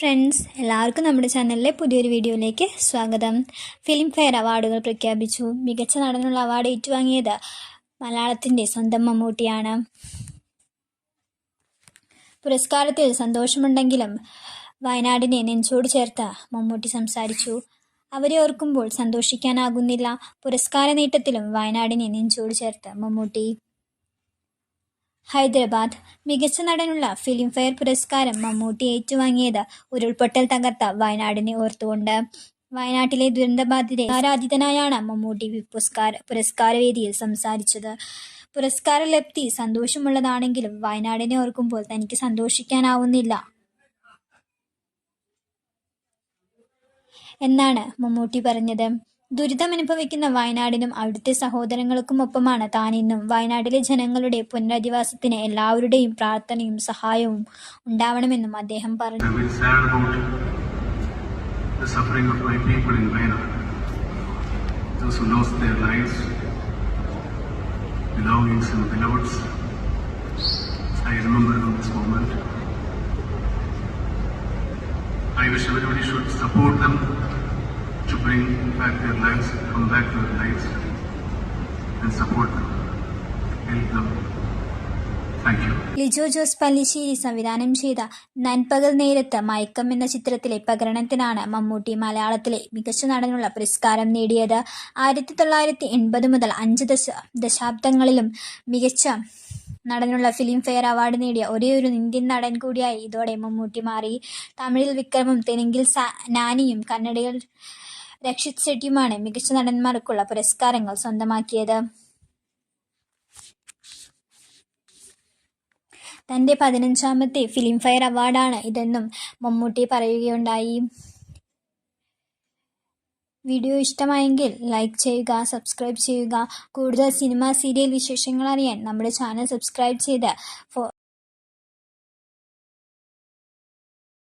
Friends എല്ലാവർക്കും നമ്മുടെ ചാനലിലെ പുതിയൊരു വീഡിയോയിലേക്ക് സ്വാഗതം. ഫിലിം ഫെയർ അവാർഡുകൾ പ്രഖ്യാപിച്ചു. മികച്ച നടനുള്ള അവാർഡ് ഏറ്റുവാങ്ങിയത് മലയാളത്തിന്റെ സ്വന്തം മമ്മൂട്ടിയാണ്. പുരസ്കാരത്തിൽ സന്തോഷമുണ്ടെങ്കിലും വയനാടിനെ നെഞ്ചോട് ചേർത്ത് മമ്മൂട്ടി സംസാരിച്ചു. അവരെ ഓർക്കുമ്പോൾ സന്തോഷിക്കാനാകുന്നില്ല. പുരസ്കാര നേട്ടത്തിലും വയനാടിനെ നെഞ്ചോട് ചേർത്ത് മമ്മൂട്ടി. ഹൈദരാബാദ്. മികച്ച നടനുള്ള ഫിലിംഫെയർ പുരസ്കാരം മമ്മൂട്ടി ഏറ്റുവാങ്ങിയത് ഉരുൾപൊട്ടൽ തകർത്ത വയനാടിനെ ഓർത്തുകൊണ്ട്. വയനാട്ടിലെ ദുരന്തബാധിത ആരാധിതനായാണ് മമ്മൂട്ടി പുരസ്കാര പുരസ്കാരവേദിയിൽ സംസാരിച്ചത്. പുരസ്കാര ലബ്ധി സന്തോഷമുള്ളതാണെങ്കിലും വയനാടിനെ ഓർക്കുമ്പോൾ തനിക്ക് സന്തോഷിക്കാനാവുന്നില്ല. എന്നാണ് മമ്മൂട്ടി പറഞ്ഞത്. ദുരിതമനുഭവിക്കുന്ന വയനാടിനും അവിടുത്തെ സഹോദരങ്ങൾക്കുമൊപ്പമാണ് താൻ ഇന്നും വയനാട്ടിലെ ജനങ്ങളുടെ പുനരധിവാസത്തിന് എല്ലാവരുടെയും പ്രാർത്ഥനയും സഹായവും ഉണ്ടാവണമെന്നും അദ്ദേഹം പറഞ്ഞു. Bring back their lives, come back to their lives and support them, help them. Lijo Jose Pallissery സംവിധാനം ചെയ്ത നൻപകൽ നേരത്ത് മയക്കം എന്ന ചിത്രത്തിലെ പ്രകടനത്തിനാണ് മമ്മൂട്ടി മലയാളത്തിലെ മികച്ച നടനുള്ള പുരസ്കാരം നേടിയത്. ആയിരത്തി തൊള്ളായിരത്തി എൺപത് മുതൽ അഞ്ച് ദശ ദശാബ്ദങ്ങളിലും മികച്ച നടനുള്ള ഫിലിം ഫെയർ അവാർഡ് നേടിയ ഒരേ ഒരു ഇന്ത്യൻ നടൻ കൂടിയായി ഇതോടെ മമ്മൂട്ടി മാറി. തമിഴിൽ വിക്രമും തെലുങ്കിൽ നാനിയും കന്നഡയിൽ രക്ഷിത് ഷെട്ടിയുമാണ് മികച്ച നടന്മാർക്കുള്ള പുരസ്കാരങ്ങൾ സ്വന്തമാക്കിയത്. തന്റെ പതിനഞ്ചാമത്തെ ഫിലിംഫെയർ അവാർഡാണ് ഇതെന്നും മമ്മൂട്ടി പറയുകയുണ്ടായി. വീഡിയോ ഇഷ്ടമായെങ്കിൽ ലൈക്ക് ചെയ്യുക സബ്സ്ക്രൈബ് ചെയ്യുക. കൂടുതൽ സിനിമ സീരിയൽ വിശേഷങ്ങൾ അറിയാൻ നമ്മുടെ ചാനൽ സബ്സ്ക്രൈബ് ചെയ്ത്